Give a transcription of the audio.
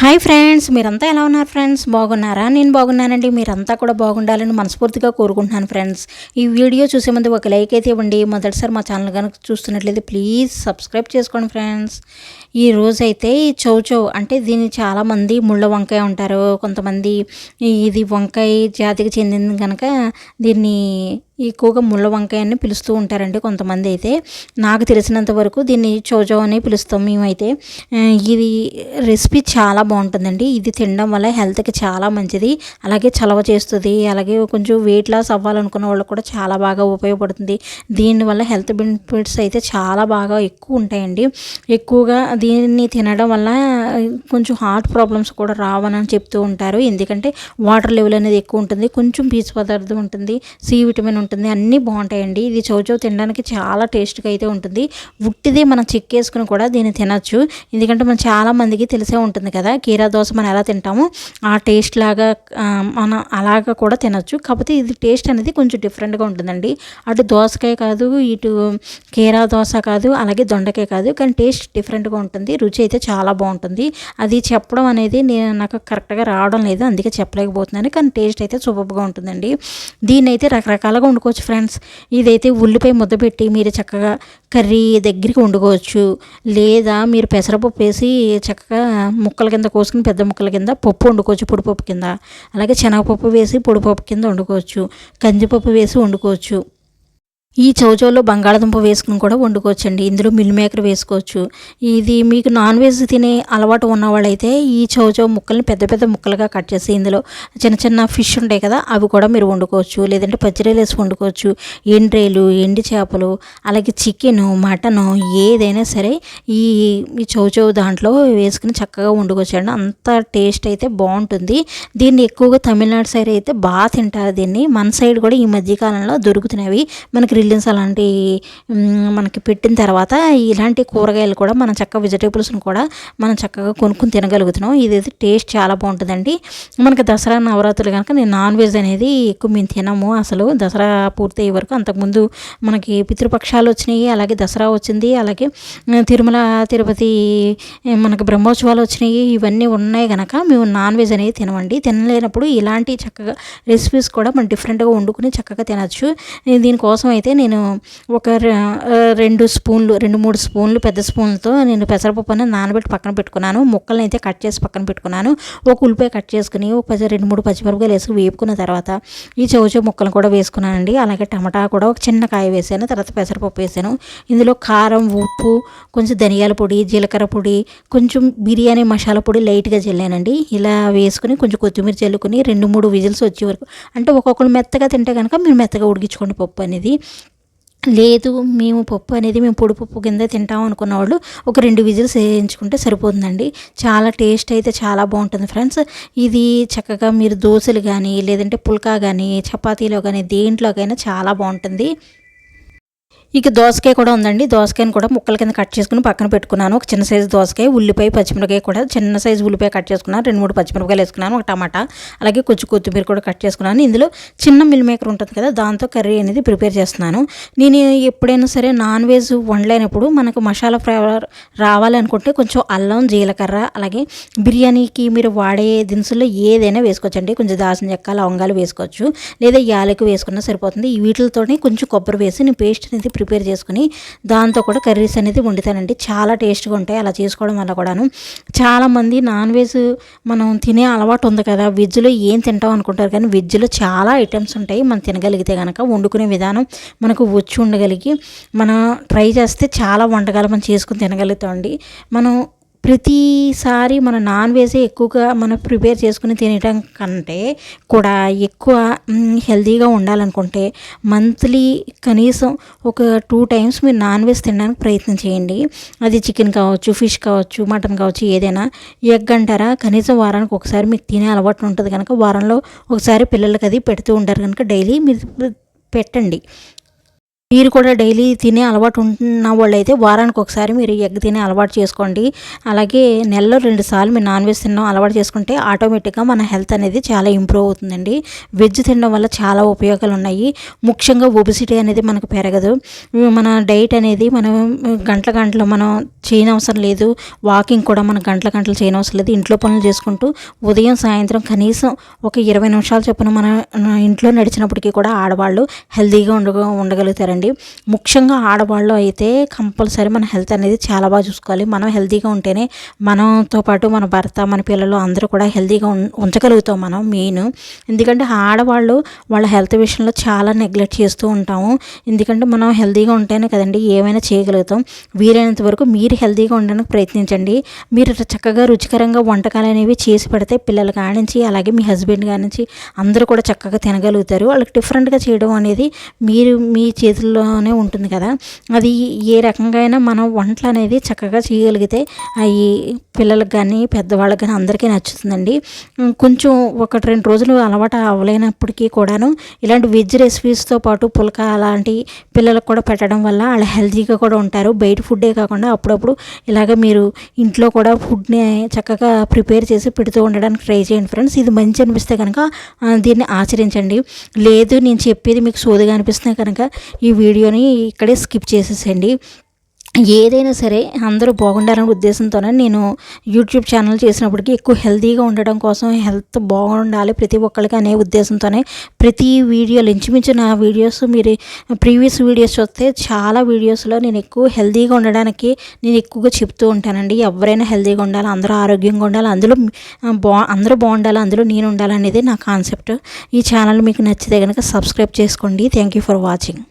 Hi friends మీరంతా ఎలా ఉన్నారు ఫ్రెండ్స్? బాగున్నారా? నేను బాగున్నానండి. మీరంతా కూడా బాగుండాలని మనస్ఫూర్తిగా కోరుకుంటున్నాను ఫ్రెండ్స్. ఈ వీడియో చూసే ముందు ఒక లైక్ అయితే ఇవ్వండి. మొదటిసారి మా ఛానల్ కనుక చూస్తున్నట్లయితే ప్లీజ్ సబ్స్క్రైబ్ చేసుకోండి ఫ్రెండ్స్. ఈ రోజైతే ఈ చౌచౌ అంటే దీన్ని చాలామంది ముళ్ళ వంకాయ ఉంటారు కొంతమంది ఇది వంకాయ జాతికి చెందింది కనుక దీన్ని ఎక్కువగా ముళ్ళ వంకాయ అని పిలుస్తూ ఉంటారండి కొంతమంది అయితే. నాకు తెలిసినంత వరకు దీన్ని చోజో అని పిలుస్తాం మేమైతే. ఇది రెసిపీ చాలా బాగుంటుందండి. ఇది తినడం వల్ల హెల్త్కి చాలా మంచిది. అలాగే చలవ చేస్తుంది. అలాగే కొంచెం వెయిట్ లాస్ అవ్వాలనుకున్న వాళ్ళకి కూడా చాలా బాగా ఉపయోగపడుతుంది. దీనివల్ల హెల్త్ బెనిఫిట్స్ అయితే చాలా బాగా ఎక్కువ ఉంటాయండి. ఎక్కువగా దీన్ని తినడం వల్ల కొంచెం హార్ట్ ప్రాబ్లమ్స్ కూడా రావని చెప్తూ ఉంటారు. ఎందుకంటే వాటర్ లెవెల్ అనేది ఎక్కువ ఉంటుంది. కొంచెం పీచు పదార్థం ఉంటుంది. సి విటమిన్ ఉంటుంది. అన్నీ బాగుంటాయండి. ఇది చౌచౌ తినడానికి చాలా టేస్ట్గా అయితే ఉంటుంది. ఉట్టిదే మనం చెక్కేసుకుని కూడా దీన్ని తినచ్చు. ఎందుకంటే మనం చాలా మందికి తెలిసే ఉంటుంది కదా కీరా దోశ మనం ఎలా తింటామో ఆ టేస్ట్ లాగా మనం అలాగా కూడా తినచ్చు. కాకపోతే ఇది టేస్ట్ అనేది కొంచెం డిఫరెంట్గా ఉంటుందండి. అటు దోసకాయ కాదు ఇటు కీరా దోశ కాదు అలాగే దొండకాయ కాదు. కానీ టేస్ట్ డిఫరెంట్గా ఉంటుంది. రుచి అయితే చాలా బాగుంటుంది. అది చెప్పడం అనేది నేను నాకు కరెక్ట్గా రావడం లేదు. అందుకే చెప్పలేకపోతున్నాను. కానీ టేస్ట్ అయితే సూపర్గా ఉంటుందండి. దీన్ని అయితే రకరకాలుగా వండుకోవచ్చు ఫ్రెండ్స్. ఇదైతే ఉల్లిపాయ ముద్ద పెట్టి మీరు చక్కగా కర్రీ దగ్గరికి వండుకోవచ్చు. లేదా మీరు పెసరపప్పు వేసి చక్కగా ముక్కల కింద కోసుకుని పెద్ద ముక్కల కింద పప్పు వండుకోవచ్చు పొడిపప్పు కింద. అలాగే శనగపప్పు వేసి పొడిపప్పు కింద వండుకోవచ్చు. కందిపప్పు వేసి వండుకోవచ్చు. ఈ చౌచౌలో బంగాళదుంప వేసుకుని కూడా వండుకోవచ్చండి. ఇందులో మిల్ మేకర్ వేసుకోవచ్చు. ఇది మీకు నాన్ వెజ్ తినే అలవాటు ఉన్నవాళ్ళైతే ఈ చౌచౌ ముక్కల్ని పెద్ద పెద్ద ముక్కలుగా కట్ చేసి ఇందులో చిన్న చిన్న ఫిష్ ఉంటాయి కదా అవి కూడా మీరు వండుకోవచ్చు. లేదంటే పచ్చిరేలు వేసి వండుకోవచ్చు. ఎండ్రేలు ఎండి చేపలు అలాగే చికెను మటను ఏదైనా సరే ఈ ఈ చౌచౌ దాంట్లో వేసుకుని చక్కగా వండుకోవచ్చు అండి అంత టేస్ట్ అయితే బాగుంటుంది. దీన్ని ఎక్కువగా తమిళనాడు సైడ్ అయితే బాగా తింటారు దీన్ని. మన సైడ్ కూడా ఈ మధ్యకాలంలో దొరుకుతున్నవి. మనకి రిలీన్స్ అలాంటి మనకి పెట్టిన తర్వాత ఇలాంటి కూరగాయలు కూడా మనం చక్కగా వెజిటేబుల్స్ని కూడా మనం చక్కగా కొనుక్కొని తినగలుగుతున్నాం. ఇది టేస్ట్ చాలా బాగుంటుందండి. మనకి దసరా నవరాత్రులు కనుక నేను నాన్ వెజ్ అనేది ఎక్కువ మేము తినము. అసలు దసరా పూర్తయ్యే వరకు అంతకుముందు మనకి పితృపక్షాలు వచ్చినాయి అలాగే దసరా వచ్చింది అలాగే తిరుమల తిరుపతి మనకి బ్రహ్మోత్సవాలు వచ్చినాయి. ఇవన్నీ ఉన్నాయి కనుక మేము నాన్ వెజ్ అనేది తినమండి. తినలేనప్పుడు ఇలాంటి చక్కగా రెసిపీస్ కూడా మనం డిఫరెంట్గా వండుకుని చక్కగా తినచ్చు. దీనికోసం అయితే అయితే నేను ఒక రెండు స్పూన్లు రెండు మూడు స్పూన్లు పెద్ద స్పూన్లతో నేను పెసరపప్పును నానబెట్టి పక్కన పెట్టుకున్నాను. ముక్కలను అయితే కట్ చేసి పక్కన పెట్టుకున్నాను. ఒక ఉల్లిపాయ కట్ చేసుకుని ఒక పది రెండు మూడు పచ్చిమిరపకాయలు వేసుకుని వేపుకున్న తర్వాత ఈ చౌచౌ ముక్కలు కూడా వేసుకున్నానండి. అలాగే టమాటా కూడా ఒక చిన్న కాయ వేసాను తర్వాత పెసరపప్పు వేసాను. ఇందులో కారం ఉప్పు కొంచెం ధనియాల పొడి జీలకర్ర పొడి కొంచెం బిర్యానీ మసాలా పొడి లైట్గా చల్లానండి. ఇలా వేసుకుని కొంచెం కొత్తిమీర చల్లుకుని రెండు మూడు విజిల్స్ వచ్చే వరకు అంటే ఒక్కొక్కరు మెత్తగా తింటే కనుక మీరు మెత్తగా ఉడికించుకోండి పప్పు అనేది. లేదు మేము పప్పు అనేది మేము పొడి పప్పు కింద తింటాం అనుకున్న వాళ్ళు ఒక రెండు విజిల్స్ వేయించుకుంటే సరిపోతుందండి. చాలా టేస్ట్ అయితే చాలా బాగుంటుంది ఫ్రెండ్స్. ఇది చక్కగా మీరు దోశలు కానీ లేదంటే పుల్కా కానీ చపాతీలో కానీ దేంట్లోకైనా చాలా బాగుంటుంది. ఇక దోసకాయ కూడా ఉందండి. దోసకాయని కూడా ముక్కల కింద కట్ చేసుకుని పక్కన పెట్టుకున్నాను. ఒక చిన్న సైజు దోసకాయ ఉల్లిపాయ పచ్చిమిరకాయ కూడా చిన్న సైజు ఉల్లిపాయ కట్ చేసుకున్నాను. రెండు మూడు పచ్చిమిరపకాయలు వేసుకున్నాను. ఒక టమాటా అలాగే కొంచెం కొత్తిమీర కూడా కట్ చేసుకున్నాను. ఇందులో చిన్న మిల్ మేకర్ ఉంటుంది కదా దాంతో కర్రీ అనేది ప్రిపేర్ చేస్తున్నాను. నేను ఎప్పుడైనా సరే నాన్ వెజ్ వండలేనప్పుడు మనకు మసాలా ఫ్లేవర్ రావాలనుకుంటే కొంచెం అల్లం జీలకర్ర అలాగే బిర్యానీకి మీరు వాడే దినుసుల్లో ఏదైనా వేసుకోవచ్చండి. కొంచెం దాసిన చెక్క లవంగాలు వేసుకోవచ్చు. లేదా యాలకు వేసుకున్నా సరిపోతుంది. వీటితోనే కొంచెం కొబ్బరి వేసి నేను పేస్ట్ అనేది ప్రిపేర్ చేసుకుని దాంతో కూడా కర్రీస్ అనేది వండుతానండి. చాలా టేస్ట్గా ఉంటాయి. అలా చేసుకోవడం వల్ల కూడాను. చాలామంది నాన్ వెజ్ మనం తినే అలవాటు ఉంది కదా. వెజ్లో ఏం తింటాం అనుకుంటారు కానీ వెజ్లో చాలా ఐటమ్స్ ఉంటాయి. మనం తినగలిగితే కనుక వండుకునే విధానం మనకు వచ్చి ఉండగలిగి మనం ట్రై చేస్తే చాలా వంటకాలు మనం చేసుకుని తినగలుగుతామండి. మనం ప్రతిసారి మన నాన్ వెజ్ ఎక్కువగా మనం ప్రిపేర్ చేసుకుని తినటం కంటే కూడా ఎక్కువ హెల్తీగా ఉండాలనుకుంటే మంత్లీ కనీసం ఒక టూ టైమ్స్ మీరు నాన్ వెజ్ తినడానికి ప్రయత్నం చేయండి. అది చికెన్ కావచ్చు ఫిష్ కావచ్చు మటన్ కావచ్చు ఏదైనా ఎగ్ అంటారా? కనీసం వారానికి ఒకసారి మీకు తినే అలవాటు ఉంటుంది కనుక వారంలో ఒకసారి పిల్లలకి అది పెడుతూ ఉంటారు కనుక డైలీ మీరు పెట్టండి. మీరు కూడా డైలీ తినే అలవాటు ఉంటున్న వాళ్ళైతే వారానికి ఒకసారి మీరు ఎగ్ తినే అలవాటు చేసుకోండి. అలాగే నెలలో రెండు సార్లు మీరు నాన్ వెజ్ తినడం అలవాటు చేసుకుంటే ఆటోమేటిక్గా మన హెల్త్ అనేది చాలా ఇంప్రూవ్ అవుతుందండి. వెజ్ తినడం వల్ల చాలా ఉపయోగాలు ఉన్నాయి. ముఖ్యంగా ఒబిసిటీ అనేది మనకు పెరగదు. మన డైట్ అనేది మనం గంటల గంటలు మనం చేయనవసరం లేదు. వాకింగ్ కూడా మనం గంటల గంటలు చేయనవసరం లేదు. ఇంట్లో పనులు చేసుకుంటూ ఉదయం సాయంత్రం కనీసం ఒక ఇరవై నిమిషాలు చొప్పున మన ఇంట్లో నడిచినప్పటికీ కూడా ఆడవాళ్ళు హెల్తీగా ఉండ ఉండగలుగుతారండి. ముఖ్యంగా ఆడవాళ్ళు అయితే కంపల్సరీ మన హెల్త్ అనేది చాలా బాగా చూసుకోవాలి. మనం హెల్తీగా ఉంటేనే మనతో పాటు మన భర్త మన పిల్లలు అందరూ కూడా హెల్తీగా ఉంచగలుగుతాం మనం మెయిన్. ఎందుకంటే ఆడవాళ్ళు వాళ్ళ హెల్త్ విషయంలో చాలా నెగ్లెక్ట్ చేస్తూ ఉంటాము. ఎందుకంటే మనం హెల్తీగా ఉంటేనే కదండి ఏమైనా చేయగలుగుతాం. వీలైనంత వరకు మీరు హెల్తీగా ఉండడానికి ప్రయత్నించండి. మీరు చక్కగా రుచికరంగా వంటకాలు అనేవి చేసి పెడితే పిల్లలు కానించి అలాగే మీ హస్బెండ్ కానించి అందరూ కూడా చక్కగా తినగలుగుతారు. వాళ్ళకి డిఫరెంట్గా చేయడం అనేది మీరు మీ చేతుల్లోనే ఉంటుంది కదా. అది ఏ రకంగా అయినా మనం వంటలు అనేది చక్కగా చేయగలిగితే అవి పిల్లలకు కానీ పెద్దవాళ్ళకి కానీ అందరికీ నచ్చుతుందండి. కొంచెం ఒకటి రెండు రోజులు అలవాటు అవ్వలేనప్పటికీ కూడాను ఇలాంటి వెజ్ రెసిపీస్తో పాటు పులక అలాంటి పిల్లలకు కూడా పెట్టడం వల్ల వాళ్ళు హెల్తీగా కూడా ఉంటారు. బయట ఫుడ్డే కాకుండా అప్పుడప్పుడు ఇలాగ మీరు ఇంట్లో కూడా ఫుడ్ని చక్కగా ప్రిపేర్ చేసి పెడుతూ ఉండడానికి ట్రై చేయండి ఫ్రెండ్స్. ఇది మంచి అనిపిస్తే కనుక దీన్ని ఆచరించండి. లేదు నేను చెప్పేది మీకు సోదిగా అనిపిస్తుంది కనుక ఈ వీడియోని ఇక్కడే స్కిప్ చేసేసండి ఏదైనా సరే అందరూ బాగుండాలనే ఉద్దేశంతోనే నేను యూట్యూబ్ ఛానల్ చేసినప్పటికీ ఎక్కువ హెల్తీగా ఉండడం కోసం హెల్త్ బాగుండాలి ప్రతి ఒక్కరికి అనే ఉద్దేశంతోనే ప్రతి వీడియోలు ఇంచుమించు నా వీడియోస్ మీరు ప్రీవియస్ వీడియోస్ చూస్తే చాలా వీడియోస్లో నేను ఎక్కువ హెల్తీగా ఉండడానికి నేను ఎక్కువగా చెప్తూ ఉంటానండి. ఎవరైనా హెల్తీగా ఉండాలి అందరూ ఆరోగ్యంగా ఉండాలి అందులో బా అందరూ బాగుండాలి అందులో నేను ఉండాలనేది నా కాన్సెప్ట్. ఈ ఛానల్ మీకు నచ్చితే కనుక సబ్స్క్రైబ్ చేసుకోండి. Thank you for watching.